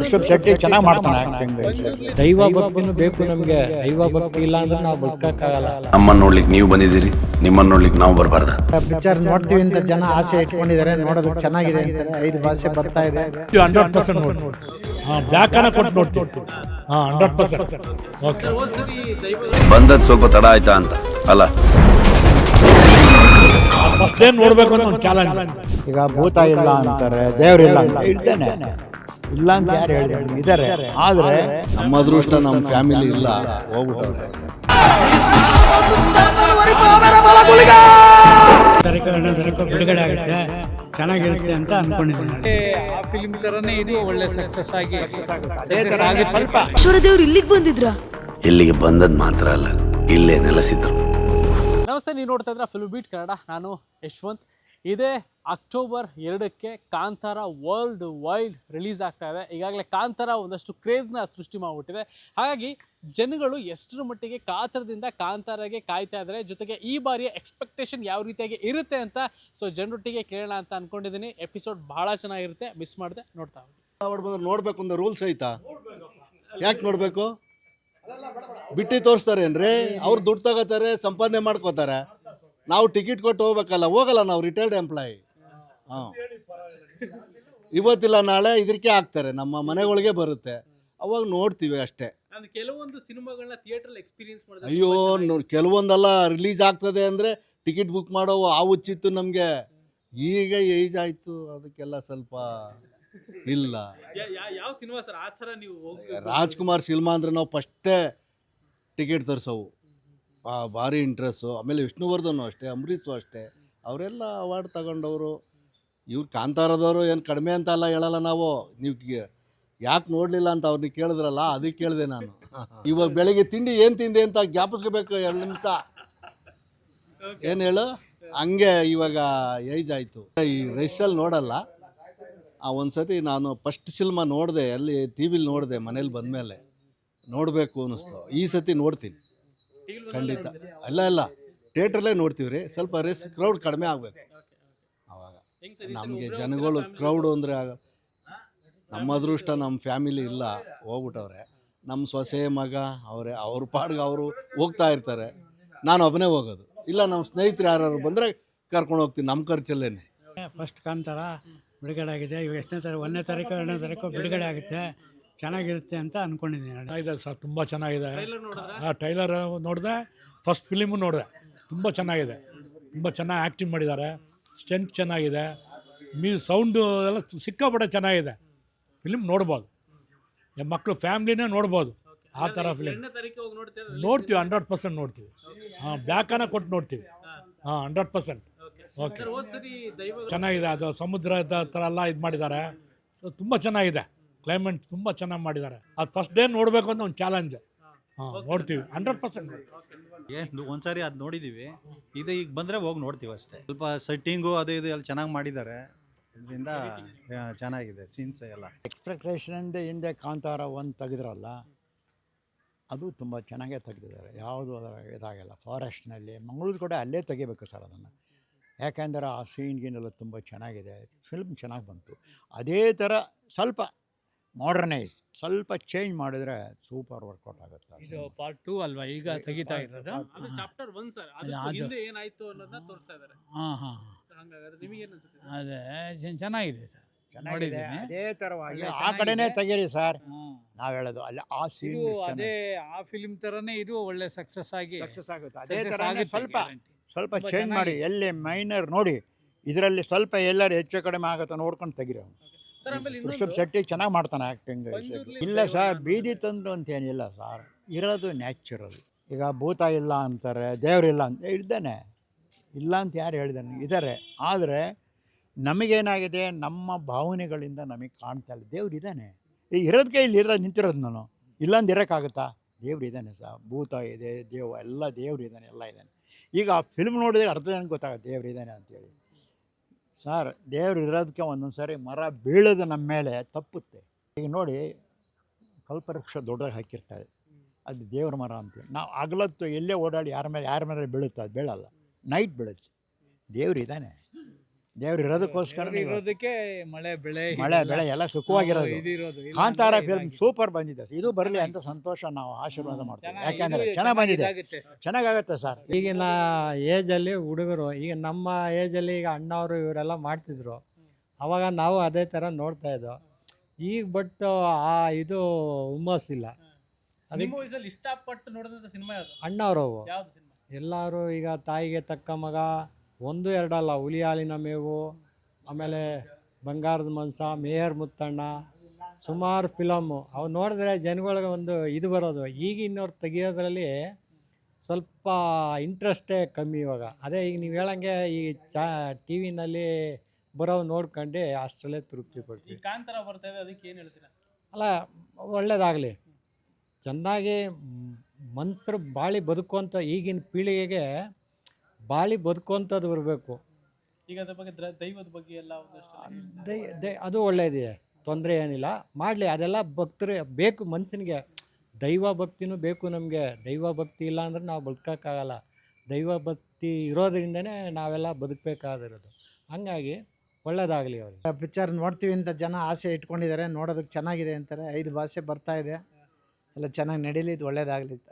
ಋಷಭ್ ಶೆಟ್ಟಿ ಚೆನ್ನಾಗಿ ಮಾಡ್ತಾನೆ ಆ್ಯಕ್ಟಿಂಗ್ ದೈವ ಭಕ್ತಿನೂ ಬೇಕು ನಮಗೆ. ದೈವ ಭಕ್ತಿ ಇಲ್ಲ ಅಂದ್ರೆ ನಾವು ಬದುಕಕ್ಕಾಗಲ್ಲ. ನಮ್ಮನ್ನ ನೋಡ್ಲಿಕ್ಕೆ ನೀವು ಬಂದಿದ್ದೀರಿ ನಿಮ್ಮನ್ನ ನೋಡ್ಲಿಕ್ಕೆ ನಾವು ಬರಬಾರ್ದ. ಪಿಕ್ಚರ್ ನೋಡ್ತೀವಿ ಅಂತ ಜನ ಆಸೆ ಇಟ್ಕೊಂಡಿದ್ದಾರೆ ನೋಡೋದಕ್ಕೆ ಚೆನ್ನಾಗಿದೆ ಅಂತಾರೆ ಐದು ಭಾಷೆ ಬರ್ತಾ ಇದೆ. ಹಂಡ್ರೆಡ್ ಪರ್ಸೆಂಟ್ ನೋಡ್ತೀವಿ. ಹಾಂ ಬ್ಲ್ಯಾಕ್ ಅನ್ನ ಕೊಟ್ಟು ನೋಡ್ತೀವಿ. ಹಾಂ ಹಂಡ್ರೆಡ್ ಪರ್ಸೆಂಟ್ ಓಕೆ ಬಂದದ್ ಸ್ವಲ್ಪ ತಡ ಆಯ್ತಾ ಅಂತ. ಅಲ್ಲ. ಫಸ್ಟ್ ಏನ್ ನೋಡ್ಬೇಕು ಅಂತ ಒಂದು ಚಾಲೆಂಜ್ ಈಗ ಭೂತ ಇಲ್ಲ ಅಂತಾರೆ ದೇವ್ರಿಲ್ಲ ಅಂತ ಇದ್ದಾನೆ ಇಲ್ಲ ಅಂತ ಯಾರು ಹೇಳಿದ್ರು ಇದಾರೆ ಆದ್ರೆ ನಮ್ಮ ಅದೃಷ್ಟ ನಮ್ಮ ಫ್ಯಾಮಿಲಿ ಇಲ್ಲ ಹೋಗ್ಬಿಟ್ಟವ್ರೆ. ಎರಡನೇ ತಾರೀಕು ಬಿಡುಗಡೆ ಆಗುತ್ತೆ ಚೆನ್ನಾಗಿರುತ್ತೆ ಅಂತ ಅನ್ಕೊಂಡಿದ್ದೀನಿ ಆ ಫಿಲ್ಮ್ ತರನೇ ಇದು ಒಳ್ಳೆ ಸಕ್ಸಸ್ ಆಗಿ ಈಶ್ವರದೇವ್ರು ಇಲ್ಲಿಗೆ ಬಂದಿದ್ರ? ಇಲ್ಲಿಗೆ ಬಂದದ್ ಮಾತ್ರ ಅಲ್ಲ ಇಲ್ಲೇ ನೆಲೆಸಿದ್ರು. ನಮಸ್ತೆ ನೀವು ನೋಡ್ತಾ ಇದ್ರ ಫಿಲ್ಮ್ ಬೀಟ್ ಕನ್ನಡ ನಾನು ಯಶವಂತ್. ಇದೇ ಅಕ್ಟೋಬರ್ ಎರಡಕ್ಕೆ ಕಾಂತಾರ ವರ್ಲ್ಡ್ ವೈಡ್ ರಿಲೀಸ್ ಆಗ್ತಾ ಇದೆ. ಈಗಾಗಲೇ ಕಾಂತಾರ ಒಂದಷ್ಟು ಕ್ರೇಜ್ನ ಸೃಷ್ಟಿ ಮಾಡಿಬಿಟ್ಟಿದೆ. ಹಾಗಾಗಿ ಜನಗಳು ಎಷ್ಟರ ಮಟ್ಟಿಗೆ ಕಾತರದಿಂದ ಕಾಂತಾರಗೆ ಕಾಯ್ತಾ ಇದ್ದಾರೆ. ಜೊತೆಗೆ ಈ ಬಾರಿಯ ಎಕ್ಸ್ಪೆಕ್ಟೇಷನ್ ಯಾವ ರೀತಿಯಾಗಿ ಇರುತ್ತೆ ಅಂತ ಸೊ ಜನರೊಟ್ಟಿಗೆ ಕೇಳೋಣ ಅಂತ ಅನ್ಕೊಂಡಿದ್ದೀನಿ. ಎಪಿಸೋಡ್ ಬಹಳ ಚೆನ್ನಾಗಿರುತ್ತೆ. ಮಿಸ್ ಮಾಡಿದೆ ನೋಡ್ತಾ ನೋಡಬೇಕು ಅಂತ ರೂಲ್ಸ್ ಐತಾ? ಯಾಕೆ ನೋಡಬೇಕು? ಬಿಟ್ಟು ತೋರಿಸ್ತಾರೆ ಏನ್ರಿ? ಅವ್ರು ದುಡ್ಡು ತಗೋತಾರೆ, ಸಂಪಾದನೆ ಮಾಡ್ಕೋತಾರೆ. ನಾವು ಟಿಕೆಟ್ ಕೊಟ್ಟು ಹೋಗ್ಬೇಕಲ್ಲ ಹೋಗಲ್ಲ ನಾವು ರಿಟೈರ್ಡ್ ಎಂಪ್ಲಾಯಿ ಹಾಂ. ಇವತ್ತಿಲ್ಲ ನಾಳೆ ಇದಕ್ಕೆ ಹಾಕ್ತಾರೆ ನಮ್ಮ ಮನೆಗಳಿಗೆ ಬರುತ್ತೆ. ಅವಾಗ ನೋಡ್ತೀವಿ ಅಷ್ಟೇ. ಕೆಲವೊಂದು ಸಿನಿಮಾಗಳನ್ನ ಥಿಯೇಟರ್ ಎಕ್ಸ್ಪೀರಿಯನ್ಸ್ ಅಯ್ಯೋ ನೋಡಿ ಕೆಲವೊಂದೆಲ್ಲ ರಿಲೀಸ್ ಆಗ್ತದೆ ಅಂದರೆ ಟಿಕೆಟ್ ಬುಕ್ ಮಾಡೋ ಆ ಹುಚ್ಚಿತ್ತು ನಮಗೆ. ಈಗ ಏಜ್ ಆಯಿತು ಅದಕ್ಕೆಲ್ಲ ಸ್ವಲ್ಪ ಇಲ್ಲ. ಯಾವ ಸಿನಿಮಾ ಸರ್? ಆ ಥರ ನೀವು ರಾಜ್ಕುಮಾರ್ ಸಿನಿಮಾ ಅಂದರೆ ನಾವು ಫಸ್ಟೇ ಟಿಕೆಟ್ ತರಿಸೋವು. ಭಾರಿ ಇಂಟ್ರೆಸ್ಸು ಆಮೇಲೆ ವಿಷ್ಣುವರ್ಧನು ಅಷ್ಟೇ ಅಂಬರೀಷು ಅಷ್ಟೇ, ಅವರೆಲ್ಲ ಅವಾರ್ಡ್ ತಗೊಂಡವರು. ಇವ್ರು ಕಾಂತಾರದವರು ಏನು ಕಡಿಮೆ ಅಂತ ಅಲ್ಲ ಹೇಳಲ್ಲ ನಾವು. ನೀವು ಯಾಕೆ ನೋಡಲಿಲ್ಲ ಅಂತ ಅವ್ರನ್ನ ಕೇಳಿದ್ರಲ್ಲ ಅದಕ್ಕೆ ಕೇಳಿದೆ ನಾನು. ಇವಾಗ ಬೆಳಿಗ್ಗೆ ತಿಂಡಿ ಏನು ತಿಂದೆ ಅಂತ ಜ್ಞಾಪಿಸ್ಕೋಬೇಕು ಎರಡು ನಿಮಿಷ. ಏನು ಹೇಳು? ಹಂಗೆ ಇವಾಗ ಏಜ್ ಆಯಿತು. ಈ ರೈಸಲ್ಲಿ ನೋಡಲ್ಲ. ಆ ಒಂದು ಸತಿ ನಾನು ಫಸ್ಟ್ ಸಿನಿಮಾ ನೋಡಿದೆ, ಅಲ್ಲಿ ಟಿ ವಿಲಿ ನೋಡಿದೆ ಮನೇಲಿ ಬಂದಮೇಲೆ. ನೋಡಬೇಕು ಅನ್ನಿಸ್ತು. ಈ ಸತಿ ನೋಡ್ತೀನಿ. ಖಂಡಿತ. ಅಲ್ಲ ಅಲ್ಲ. ಥಿಯೇಟ್ರಲ್ಲೇ ನೋಡ್ತೀವಿ ರೀ ಸ್ವಲ್ಪ ರಿಸ್ಕ್ ಕ್ರೌಡ್ ಕಡಿಮೆ ಆಗಬೇಕು. ಆವಾಗ ನಮಗೆ ಜನಗಳು ಕ್ರೌಡು ಅಂದರೆ ನಮ್ಮ ಅದೃಷ್ಟ ನಮ್ಮ ಫ್ಯಾಮಿಲಿ ಇಲ್ಲ. ಹೋಗ್ಬಿಟ್ಟವ್ರೆ. ನಮ್ಮ ಸೊಸೆ ಮಗ ಅವರೇ ಅವ್ರ ಪಾಡ್ಗೆ ಅವರು ಹೋಗ್ತಾ ಇರ್ತಾರೆ. ನಾನು ಒಬ್ಬನೇ ಹೋಗೋದು. ಇಲ್ಲ ನಮ್ಮ ಸ್ನೇಹಿತರು ಯಾರು ಬಂದರೆ ಕರ್ಕೊಂಡು ಹೋಗ್ತೀನಿ. ನಮ್ಮ ಖರ್ಚಲ್ಲೇ ಫಸ್ಟ್ ಕಾಂತಾರ ಬಿಡುಗಡೆ ಆಗಿದೆ. ಇವಾಗ ಎಷ್ಟನೇ ತಾರೀಕು ಒಂದನೇ ತಾರೀಕು ಎರಡನೇ ತಾರೀಕು ಬಿಡುಗಡೆ ಆಗುತ್ತೆ. ಚೆನ್ನಾಗಿರುತ್ತೆ ಅಂತ ಅನ್ಕೊಂಡಿದ್ದೀನಿ ಇದೆ ಸರ್ ತುಂಬ ಚೆನ್ನಾಗಿದೆ. ಆ ಟೈಲರ್ ನೋಡಿದೆ ಫಸ್ಟ್ ಫಿಲಿಮು ನೋಡಿದೆ ತುಂಬ ಚೆನ್ನಾಗಿದೆ. ತುಂಬ ಚೆನ್ನಾಗಿ ಆ್ಯಕ್ಟಿಂಗ್ ಮಾಡಿದ್ದಾರೆ ಸ್ಟ್ರೆಂತ್ ಚೆನ್ನಾಗಿದೆ ಮೀ ಸೌಂಡು ಎಲ್ಲ ಸಿಕ್ಕಾಪಟ್ಟೆ ಚೆನ್ನಾಗಿದೆ. ಫಿಲಿಮ್ ನೋಡ್ಬೋದು. ಮಕ್ಕಳು ಫ್ಯಾಮ್ಲಿನೇ ನೋಡ್ಬೋದು. ಆ ಥರ ಫಿಲಿಮ್ ನೋಡ್ತೀವಿ ಹಂಡ್ರೆಡ್ ಪರ್ಸೆಂಟ್ ನೋಡ್ತೀವಿ. ಹಾಂ ಬ್ಲ್ಯಾಕನ್ನ ಕೊಟ್ಟು ನೋಡ್ತೀವಿ. ಹಾಂ. ಹಂಡ್ರೆಡ್ ಪರ್ಸೆಂಟ್ ಓಕೆ ಚೆನ್ನಾಗಿದೆ ಅದು ಸಮುದ್ರದ ಥರ ಎಲ್ಲ ಇದು ಮಾಡಿದ್ದಾರೆ. ಸೊ ತುಂಬ ಚೆನ್ನಾಗಿದೆ. ಕ್ಲೈಮೇಟ್ ತುಂಬ ಚೆನ್ನಾಗಿ ಮಾಡಿದ್ದಾರೆ. ಅದು ಫಸ್ಟ್ ಡೇ ನೋಡಬೇಕು ಅಂತ ಒಂದು ಚಾಲೆಂಜ್ ಹಾಂ ನೋಡ್ತೀವಿ. ಹಂಡ್ರೆಡ್ ಪರ್ಸೆಂಟ್ ಏನು ಒಂದ್ಸರಿ ಅದು ನೋಡಿದ್ದೀವಿ ಇದು ಈಗ ಬಂದರೆ ಹೋಗಿ ನೋಡ್ತೀವಿ ಅಷ್ಟೇ. ಸ್ವಲ್ಪ ಸೆಟ್ಟಿಂಗು ಅದು ಇದು ಎಲ್ಲ ಚೆನ್ನಾಗಿ ಮಾಡಿದ್ದಾರೆ. ಇದರಿಂದ ಚೆನ್ನಾಗಿದೆ ಸೀನ್ಸ್ ಎಲ್ಲ. ಎಕ್ಸ್ಪೆಕ್ಟೇಷನಿಂದ ಹಿಂದೆ ಕಾಂತಾರ ಒಂದು ತೆಗೆದ್ರಲ್ಲ ಅದು ತುಂಬ ಚೆನ್ನಾಗೇ ತೆಗೆದಿದ್ದಾರೆ. ಯಾವುದು ಅದರ ಇದಾಗಲ್ಲ ಫಾರೆಸ್ಟ್ನಲ್ಲಿ ಮಂಗಳೂರು ಕೂಡ ಅಲ್ಲೇ ತೆಗಿಬೇಕು ಸರ್ ಅದನ್ನು. ಯಾಕೆಂದರೆ ಆ ಸೀನ್ ಗೀನೆಲ್ಲ ತುಂಬ ಚೆನ್ನಾಗಿದೆ. ಫಿಲ್ಮ್ ಚೆನ್ನಾಗಿ ಬಂತು. ಅದೇ ಥರ ಸ್ವಲ್ಪ ಮಾಡರ್ನೈಸ್ ಸ್ವಲ್ಪ ಚೇಂಜ್ ಮಾಡಿದ್ರೆ ಸೂಪರ್ ವರ್ಕೌಟ್ ಆಗುತ್ತೆ ಇದು. ಪಾರ್ಟ್ ಟೂ ಅಲ್ವಾ? ಈಗ ತೆಗಿತಾ ಇರೋದು? ಅದು ಚಾಪ್ಟರ್ ಒನ್ ಸರ್. ಅದು ಅದು- ಹಿಂದೆ ಏನಾಯ್ತು ಅನ್ನೋದನ್ನ ತೋರಿಸ್ತಾ ಇದ್ದಾರೆ ಹಾಂ ಹಾಂ ಹಂಗಾದ್ರೆ ನಿಮಗೆ ಏನು ಅನ್ಸುತ್ತೆ sir? ಅದೇ ಚೆನ್ನಾಗಿದೆ ಸರ್. ಚೆನ್ನಾಗಿದೆ. ನೋಡಿದ್ದೀನಿ. ಅದೇ ಥರವಾಗಿ ಆ ಕಡೆನೇ ಚೆನ್ನಾಗಿದೆ. ತೆಗೀರಿ ಸರ್. ಹ್ಮ್. ನಾವು ಹೇಳೋದು ಅಲ್ಲಿ ಆ ಸೀನ್ ಇದು ಅದೇ ಆ ಫಿಲ್ಮ್ ತರನೇ ಇದು ಒಳ್ಳೆ ಸಕ್ಸಸ್ ಆಗಿ ಸಕ್ಸಸ್ ಆಗುತ್ತೆ. ಅದೇ success ಥರ ಆಗುತ್ತೆ ಸ್ವಲ್ಪ guarantee. ಸ್ವಲ್ಪ ತುಂಬಾ ಚೇಂಜ್ ಮಾಡಿ ಎಲ್ಲಿ ಮೈನರ್ ನೋಡಿ ಇದರಲ್ಲಿ ಸ್ವಲ್ಪ ಎಲ್ಲರೂ ಹೆಚ್ಚು ಕಡಿಮೆ ಆಗುತ್ತೆ ನೋಡ್ಕೊಂಡು ತೆಗಿರಿ ಅವ್ನು. ಸರ್ ಋಷಭ್ ಶೆಟ್ಟಿ ಚೆನ್ನಾಗಿ ಮಾಡ್ತಾನೆ ಆ್ಯಕ್ಟಿಂಗ್ ಇಲ್ಲ ಸರ್ ಬೀದಿ ತಂದು ಅಂತ ಏನಿಲ್ಲ ಸರ್. ಇರೋದು ನ್ಯಾಚುರಲ್ ಈಗ ಭೂತ ಇಲ್ಲ ಅಂತಾರೆ ದೇವರಿಲ್ಲ ಅಂತ ಇದ್ದಾನೆ. ಇಲ್ಲ ಅಂತ ಯಾರು ಹೇಳಿದಾನೆ? ಇದ್ದಾರೆ ಆದರೆ ನಮಗೇನಾಗಿದೆ? ನಮ್ಮ ಭಾವನೆಗಳಿಂದ ನಮಗೆ ಕಾಣ್ತಾ ಇಲ್ಲ. ದೇವ್ರು ಇದ್ದಾನೆ ಈಗ ಇರೋದಕ್ಕೆ ಇಲ್ಲಿ ಇರೋ ನಿಂತಿರೋದು ನಾನು. ಇಲ್ಲಂದು ಇರೋಕ್ಕಾಗುತ್ತಾ? ದೇವ್ರು ಇದ್ದಾನೆ ಸರ್. ಭೂತ ಇದೆ ದೇವ ಎಲ್ಲ ದೇವ್ರು ಇದ್ದಾನೆ ಎಲ್ಲ ಇದ್ದಾನೆ ಈಗ ಆ ಫಿಲ್ಮ್ ನೋಡಿದ್ರೆ ಅರ್ಧ ಜನಕ್ಕೆ ಗೊತ್ತಾಗುತ್ತೆ? ದೇವ್ರು ಇದ್ದಾನೆ ಅಂತೇಳಿ ಸರ್, ದೇವ್ರು ಇರೋದಕ್ಕೆ ಒಂದೊಂದು ಸಾರಿ ಮರ ಬೀಳೋದು ನಮ್ಮ ಮೇಲೆ ತಪ್ಪುತ್ತೆ. ಈಗ ನೋಡಿ, ಕಲ್ಪವೃಕ್ಷ ದೊಡ್ಡದಾಗಿ ಹಾಕಿರ್ತಾರೆ ಅದು ದೇವ್ರ ಮರ ಅಂತೀವಿ ನಾವು ಅಗಲತ್ತು ಎಲ್ಲೇ ಓಡಾಡಿ ಯಾರ ಮೇಲೆ ಯಾರ ಮೇಲೆ ಬೀಳುತ್ತೆ ಅದು ಬೀಳಲ್ಲ. ನೈಟ್ ಬೀಳುತ್ತೆ. ದೇವ್ರು ಇದ್ದಾನೆ. ದೇವ್ರು ಇರೋದಕ್ಕೋಸ್ಕರ ಇರೋದಕ್ಕೆ ಮಳೆ ಬೆಳೆ ಮಳೆ ಬೆಳೆ ಎಲ್ಲ ಸುಖವಾಗಿರೋದು. ಇದಿರೋದು ಇಲ್ಲ ಕಾಂತಾರ ಅಂದ್ರೆ ಫಿಲ್ಮ್ ಇದಾಗಿದೆ. ಸೂಪರ್ ಬಂದಿದೆ. ಇದು ಬರಲಿ ಅಂತ ಸಂತೋಷ ನಾವು ಆಶೀರ್ವಾದ ಮಾಡ್ತೀವಿ. ಯಾಕೆಂದ್ರೆ ಚೆನ್ನಾಗಿ ಬಂದಿದೆ. ಇದಾಗುತ್ತೆ ಸರ್. ಚೆನ್ನಾಗಾಗತ್ತೆ ಸರ್. ಈಗಿನ ಏಜಲ್ಲಿ ಹುಡುಗರು ಈಗ ನಮ್ಮ ಏಜಲ್ಲಿ ಈಗ ಅಣ್ಣವರು ಇವರೆಲ್ಲ ಮಾಡ್ತಿದ್ರು. ಅವಾಗ ನಾವು ಅದೇ ಥರ ನೋಡ್ತಾ ಇದ್ದೋ. ಈಗ ಬಟ್ ಆ ಇದು ಹುಮ್ಮಸ್ಸಿಲ್ಲ ಅದಕ್ಕೆ ನಿಮ್ಮ ವಯಸ್ಸಲ್ಲಿ ಇಷ್ಟಪಟ್ಟು ನೋಡಿದಂಥ ಸಿನಿಮಾ ಯಾವುದು? ಅಣ್ಣವರು ಯಾವ್ದು ಸಿನಿಮಾ? ಎಲ್ಲರೂ ಈಗ ತಾಯಿಗೆ ತಕ್ಕ ಮಗ ಒಂದು ಎರಡಲ್ಲ ಹುಲಿ ಹಾಲಿನ ಮೇವು ಆಮೇಲೆ ಬಂಗಾರದ ಮನ್ಸ ಮೇಯರ್ ಮುತ್ತಣ್ಣ ಸುಮಾರು ಫಿಲಮ್ಮು ಅವು ನೋಡಿದ್ರೆ ಜನಗಳಿಗೆ ಒಂದು ಇದು ಬರೋದು. ಈಗ ಈಗಿನವ್ರು ತೆಗಿಯೋದ್ರಲ್ಲಿ ಸ್ವಲ್ಪ ಇಂಟ್ರೆಸ್ಟೇ ಕಮ್ಮಿ ಇವಾಗ. ಅದೇ ಈಗ ನೀವು ಹೇಳಂಗೆ ಈ ಚಾ ಟಿ ವಿನಲ್ಲಿ ಬರೋ ನೋಡ್ಕೊಂಡು ಅಷ್ಟರಲ್ಲೇ ತೃಪ್ತಿ ಕೊಡ್ತೀವಿ ಪಡ್ತೀವಿ ಕಾಂತಾರ ಬರ್ತಾ ಅದಕ್ಕೆ ಏನು ಹೇಳ್ತೀರಾ? ಅಲ್ಲ ಒಳ್ಳೇದಾಗಲಿ. ಚೆನ್ನಾಗಿ ಮನ್ಸರು ಬಾಳಿ ಬದುಕುವಂಥ ಈಗಿನ ಪೀಳಿಗೆಗೆ ಬಾಳಿ ಬದುಕುವಂಥದ್ದು ಬರಬೇಕು ಈಗ ಅದ್ರ ಬಗ್ಗೆ ದ್ರ- ದೈವದ ಬಗ್ಗೆ ಎಲ್ಲ ಒಂದಷ್ಟು ದೈ ದೈ ಅದು ಒಳ್ಳೆಯದೇ ತೊಂದರೆ ಏನಿಲ್ಲ. ಮಾಡಲಿ ಅದೆಲ್ಲ ಭಕ್ತರು ಬೇಕು ಮನುಷ್ಯನಿಗೆ ದೈವ ಭಕ್ತಿನೂ ಬೇಕು ನಮಗೆ. ದೈವ ಭಕ್ತಿ ಇಲ್ಲ ಅಂದ್ರೆ ನಾವು ಬದುಕೋಕ್ಕಾಗಲ್ಲ. ದೈವ ಭಕ್ತಿ ಇರೋದ್ರಿಂದನೇ ನಾವೆಲ್ಲ ಬದುಕಬೇಕಾಗಿರೋದು. ಹಂಗಾಗಿ ಒಳ್ಳೇದಾಗಲಿ ಅವ್ರಿಗೆ. ಪಿಕ್ಚರ್ ನೋಡ್ತೀವಿ ಅಂತ ಜನ ಆಸೆ ಇಟ್ಕೊಂಡಿದ್ದಾರೆ. ನೋಡೋದಕ್ಕೆ ಚೆನ್ನಾಗಿದೆ ಅಂತಾರೆ. ಐದು ಭಾಷೆ ಬರ್ತಾ ಇದೆ. ಎಲ್ಲ ಚೆನ್ನಾಗಿ ನಡೀಲಿ ಇದು ಒಳ್ಳೇದಾಗಲಿ.